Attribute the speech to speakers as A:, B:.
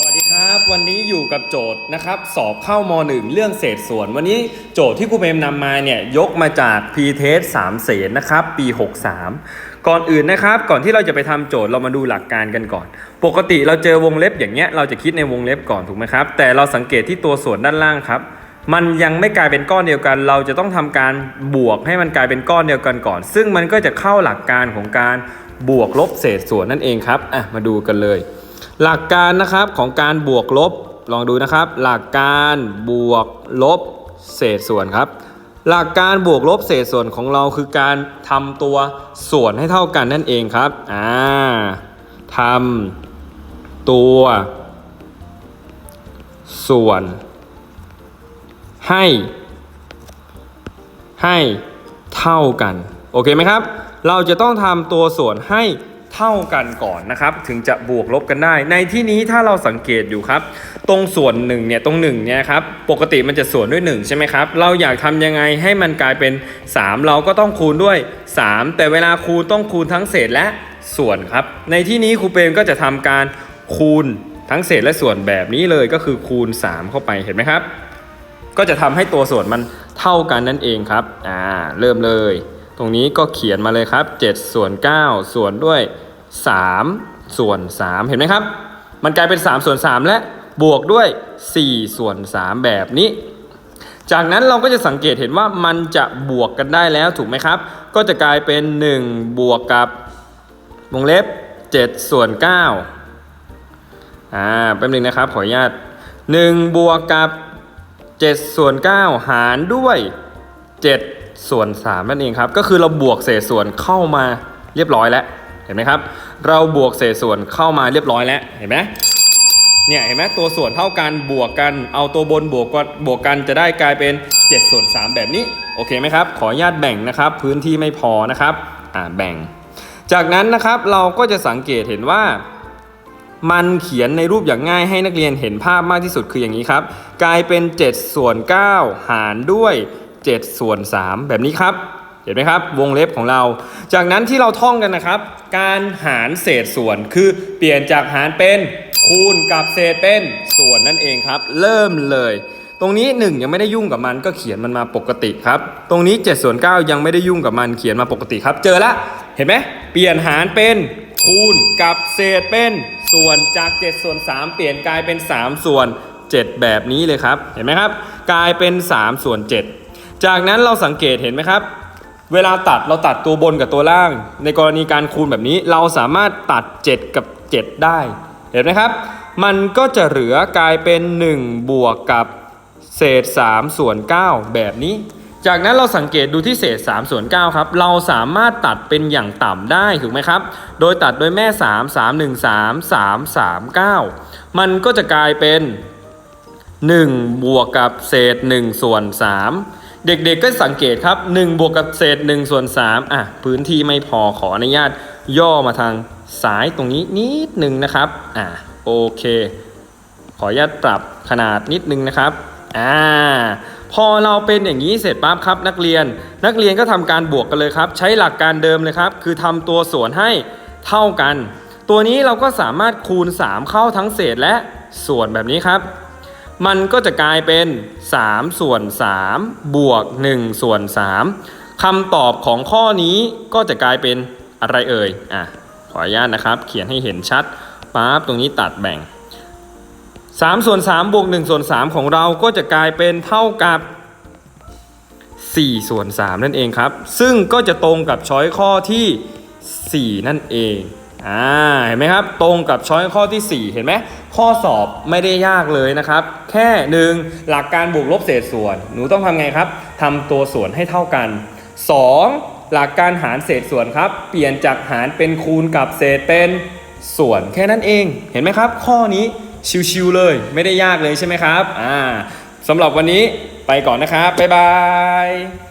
A: สวัสดีครับวันนี้อยู่กับโจทย์นะครับสอบเข้าม .1 เรื่องเศษส่วน วันนี้โจทย์ที่ครูเบมนำมาเนี่ยยกมาจาก p t e s 3เศษนะครับปี 63 ก่อนอื่นนะครับก่อนที่เราจะไปทำโจทย์เรามาดูหลักการกันก่อน ปกติเราเจอวงเล็บอย่างเงี้ยเราจะคิดในวงเล็บก่อนถูกไหมครับ แต่เราสังเกตที่ตัวส่วนด้านล่างครับ มันยังไม่กลายเป็นก้อนเดียวกัน เราจะต้องทำการบวกให้มันกลายเป็นก้อนเดียวกันก่อน ซึ่งมันก็จะเข้าหลักการของการบวกลบเศษส่วนนั่นเองครับอะมาดูกันเลย หลักการนะครับของการบวกลบลองดูนะครับ หลักการบวกลบเศษส่วนครับ หลักการบวกลบเศษส่วนของเราคือการทำตัวส่วนให้เท่ากันนั่นเองครับอ่าทำตัว ส่วน ให้ ให้เท่ากัน โอเคไหมครับ เราจะต้องทำตัวส่วนให้ เท่ากันก่อนนะครับ ถึงจะบวกลบกันได้ ในที่นี้ถ้าเราสังเกตอยู่ครับ ตรงส่วนหนึ่งเนี่ยตรงหนึ่งเนี่ยครับปกติมันจะส่วนด้วย 1 ใช่ไหมครับ เราอยากทำยังไงให้มันกลายเป็น 3 เราก็ต้องคูณด้วย 3 แต่เวลาคูณต้องคูณทั้งเศษและส่วนครับ ในที่นี้ครูเปรมก็จะทำการคูณทั้งเศษและส่วนแบบนี้เลยก็คือคูณ 3 เข้าไปเห็นไหมครับ ก็จะทำให้ตัวส่วนมันเท่ากันนั่นเองครับอ่าเริ่มเลย ตรงนี้ก็เขียนมาเลยครับ 7 ส่วน 9 ส่วนด้วย 3 ส่วน 3 เห็นไหมครับ มันกลายเป็น 3 ส่วน 3 และบวกด้วย 4 ส่วน 3 แบบนี้ จากนั้นเราก็จะสังเกตเห็นว่ามันจะบวกกันได้แล้วถูกไหมครับ ก็จะกลายเป็น 1 บวกกับวงเล็บ 7 ส่วน 9อ่าแป๊บนึงนะครับขออนุญาต 1 บวกกับ 7 ส่วน 9 หารด้วย 7 ส่วน3นั่นเองครับ ก็คือเราบวกเศษส่วนเข้ามาเรียบร้อยแล้ว เห็นไหมครับ เราบวกเศษส่วนเข้ามาเรียบร้อยแล้ว เห็นไหมเนี่ยเห็นไหมตัวส่วนเท่ากันบวกกัน เอาตัวบนบวกกันบวกกันจะได้กลายเป็น7ส่วน3แบบนี้ โอเคไหมครับ ขออนุญาตแบ่งนะครับ พื้นที่ไม่พอนะครับ อ่า แบ่ง จากนั้นนะครับเราก็จะสังเกตเห็นว่ามันเขียนในรูปอย่างง่ายให้นักเรียนเห็นภาพมากที่สุดคืออย่างนี้ครับ กลายเป็น 7 ส่วน 9 หารด้วย 7 ส่วน 3 แบบนี้ครับ เห็นไหมครับ วงเล็บของเรา จากนั้นที่เราท่องกันนะครับ การหารเศษส่วนคือเปลี่ยนจากหารเป็นคูณกับเศษเป็นส่วนนั่นเองครับ เริ่มเลย ตรงนี้ 1 ยังไม่ได้ยุ่งกับมันก็เขียนมันมาปกติครับ ตรงนี้7ส่วน9ยังไม่ได้ยุ่งกับมันเขียนมาปกติครับ เจอละเห็นไหมเปลี่ยนหารเป็นคูณกับเศษเป็นส่วนจาก7ส่วน3 เปลี่ยนกลายเป็น 3 ส่วน 7 แบบนี้เลยครับ เห็นไหมครับ กลายเป็น 3 ส่วน 7 จากนั้นเราสังเกตเห็นไหมครับ เวลาตัดเราตัดตัวบนกับตัวล่าง ในกรณีการคูณแบบนี้เราสามารถตัด 7 กับ 7 ได้ เห็นไหมครับ มันก็จะเหลือกลายเป็น 1 บวกกับเศษ3ส่วน9แบบนี้ จากนั้นเราสังเกตดูที่เศษ3ส่วน9ครับ เราสามารถตัดเป็นอย่างต่ำได้ถูกไหมครับ โดยตัดโดยแม่ 3 3 1 3 3 3 9 มันก็จะกลายเป็น 1 บวกกับเศษ1ส่วน3 เด็กๆก็สังเกตครับ1บวกกับเศษ1ส่วน3อะพื้นที่ไม่พอขออนุญาตย่อมาทางซ้ายตรงนี้นิดนึงนะครับอะโอเค ขออนุญาตปรับขนาดนิดนึงนะครับอ่าพอเราเป็นอย่างนี้เสร็จปั๊บครับ นักเรียนนักเรียนก็ทำการบวกกันเลยครับ ใช้หลักการเดิมเลยครับ คือทำตัวส่วนให้เท่ากัน ตัวนี้เราก็สามารถคูณ 3 เข้าทั้งเศษและส่วนแบบนี้ครับ มันก็จะกลายเป็น 3 ส่วน 3 บวก 1 ส่วน 3คำตอบของข้อนี้ก็จะกลายเป็นอะไรเอ่ย อะ ขออนุญาตนะครับ เขียนให้เห็นชัดปั๊บตรงนี้ตัดแบ่ง 3 ส่วน 3 บวก 1 ส่วน 3 ของเราก็จะกลายเป็นเท่ากับ 4 ส่วน 3 นั่นเองครับ ซึ่งก็จะตรงกับช้อยข้อที่ 4 นั่นเอง อ่าเห็นไหมครับ ตรงกับช้อยข้อที่ 4 เห็นไหมข้อสอบไม่ได้ยากเลยนะครับ แค่หนึ่งหลักการบวกลบเศษส่วน หนูต้องทำไงครับทำตัวส่วนให้เท่ากัน 2. หลักการหารเศษส่วนครับ เปลี่ยนจากหารเป็นคูณกับเศษเป็นส่วนแค่นั้นเองเห็นไหมครับ ข้อนี้ชิวๆเลยไม่ได้ยากเลยใช่ไหมครับอ่าสำหรับวันนี้ไปก่อนนะครับบ๊ายบาย